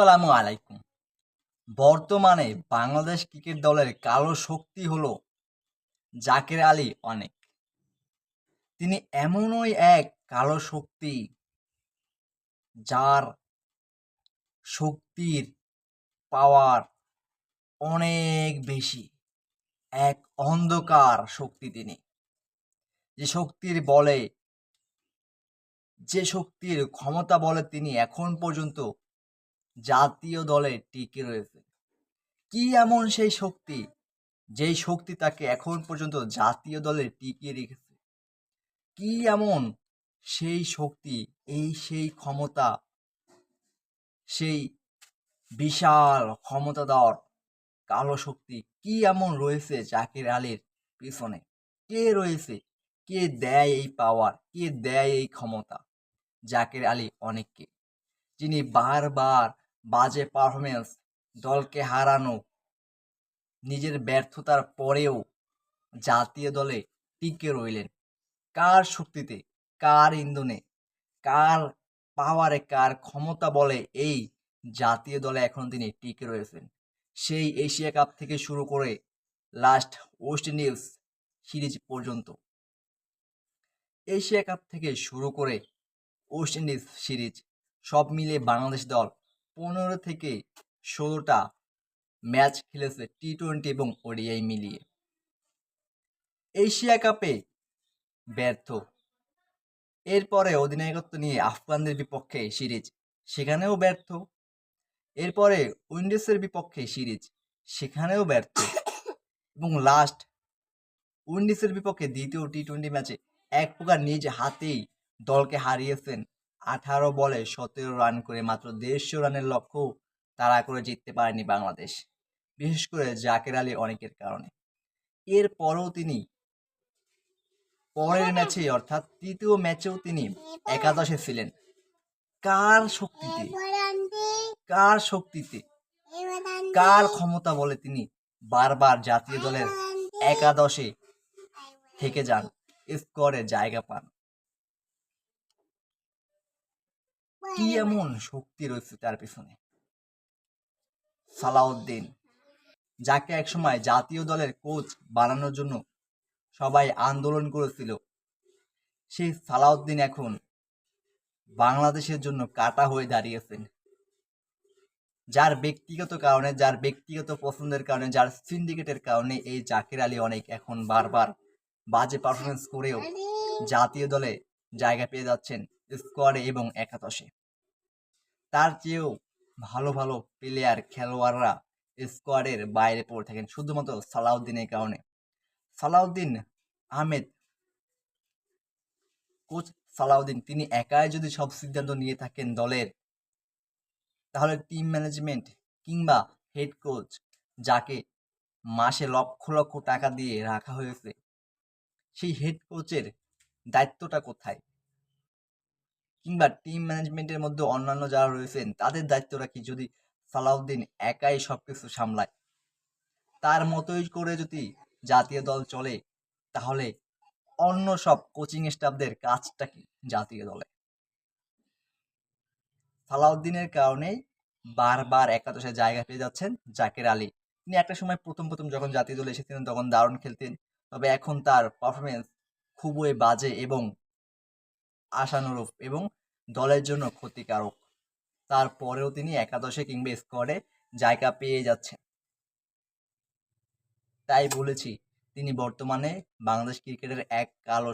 আসসালামু আলাইকুম। বর্তমানে বাংলাদেশ ক্রিকেট দলের কালো শক্তি হলো জাকের আলী অনেক। তিনি এমনই এক কালো শক্তি যার শক্তির পাওয়ার অনেক বেশি। এক অন্ধকার শক্তি তিনি। যে শক্তির বলে, যে শক্তির ক্ষমতা বলে তিনি এখন পর্যন্ত জাতীয় দলে টিকে রয়েছে। কি এমন সেই শক্তি, যেই শক্তি তাকে এখন পর্যন্ত জাতীয় দলে টিকিয়ে রেখেছে? কি এমন সেই শক্তি, এই সেই ক্ষমতা, সেই বিশাল ক্ষমতাধর কালো শক্তি, কি এমন রয়েছে জাকির আলীর পিছনে? কে রয়েছে? কে দেয় এই পাওয়ার কে দেয় এই ক্ষমতা? জাকির আলী অনেককে, যিনি বারবার বাজে পারফরমেন্স দলকে হারানো, নিজের ব্যর্থতার পরেও জাতীয় দলে টিকে রইলেন। কার শক্তিতে, কার ইন্ধনে, কার পাওয়ারে কার ক্ষমতা বলে এই জাতীয় দলে এখন তিনি টিকে রয়েছেন? সেই এশিয়া কাপ থেকে শুরু করে লাস্ট ওয়েস্ট ইন্ডিজ সিরিজ পর্যন্ত। এশিয়া কাপ থেকে শুরু করে ওয়েস্ট ইন্ডিজ সিরিজ সব মিলে বাংলাদেশ দল পনেরো থেকে ষোলোটা ম্যাচ খেলেছে টি টোয়েন্টি এবং ওডিআই মিলিয়ে। এশিয়া কাপে ব্যর্থ। এরপরে অধিনায়কত্ব নিয়ে আফগানদের বিপক্ষে সিরিজ, সেখানেও ব্যর্থ। এরপরে উইন্ডিজের বিপক্ষে সিরিজ, সেখানেও ব্যর্থ। এবং লাস্ট উইন্ডিজের বিপক্ষে দ্বিতীয় টি টোয়েন্টি ম্যাচে এক প্রকার নিজ হাতেই দলকে হারিয়েছেন আঠারো বলে সতেরো রান করে মাত্র দেড়শো রানের লক্ষ্য তাড়া করে জিততে পারেনি বাংলাদেশ। বিশেষ করে জাকের আলী অনেকের কারণে। এরপরও তিনি পরের ম্যাচে অর্থাৎ তৃতীয় ম্যাচেও তিনি একাদশে ছিলেন। কার শক্তিতে? কার শক্তিতে? কার ক্ষমতা বলে তিনি বারবার জাতীয় দলের একাদশে থেকে যান স্কোরে জায়গা পান। কি এমন শক্তি রয়েছে তার পিছনে? সালাউদ্দিন, যাকে একসময় জাতীয় দলের কোচ বানানোর জন্য সবাই আন্দোলন করেছিল সেই সালাউদ্দিন এখন বাংলাদেশের জন্য কাটা হয়ে দাঁড়িয়েছেন। যার ব্যক্তিগত কারণে, যার ব্যক্তিগত পছন্দের কারণে, যার সিন্ডিকেটের কারণে এই জাকির আলী অনেক এখন বারবার বাজে পারফরমেন্স করেও জাতীয় দলে জায়গা পেয়ে যাচ্ছেন স্কোয়াডে এবং একাদশে। তার চেয়েও ভালো ভালো প্লেয়ার খেলোয়াড়রা স্কোয়াডের বাইরে পড়ে থাকেন শুধুমাত্র সালাউদ্দিনের কারণে। সালাউদ্দিন আহমেদ কোচ সালাউদ্দিন, তিনি একাই যদি সব সিদ্ধান্ত নিয়ে থাকেন দলের, তাহলে টিম ম্যানেজমেন্ট কিংবা হেড কোচ যাকে মাসে লক্ষ লক্ষ টাকা দিয়ে রাখা হয়েছে, সেই হেড কোচের দায়িত্বটা কোথায়? কিংবা টিম ম্যানেজমেন্টের মধ্যে অন্যান্য যারা রয়েছেন, তাদের দায়িত্বটা কি? যদি সালাউদ্দিন একাই সবকিছু সামলায়, তার মতোই করে যদি জাতীয় দল চলে, তাহলে অন্য সব কোচিং স্টাফদের কাজটা কি জাতীয় দলে? সালাউদ্দিনের কারণেই বারবার একাদশে জায়গা পেয়ে যাচ্ছেন জাকের আলী। তিনি একটা সময় প্রথম প্রথম যখন জাতীয় দলে এসেছিলেন, তখন দারুণ খেলতেন। তবে এখন তার পারফরমেন্স খুবই বাজে এবং আশানুরূপ এবং দলের জন্য ক্ষতিকারক। তারপরেও তিনি একাদশে কিংবা স্কোয়াডে জায়গা পেয়ে যাচ্ছেন। তাই বলেছি, তিনি বর্তমানে বাংলাদেশ ক্রিকেটের এক কালো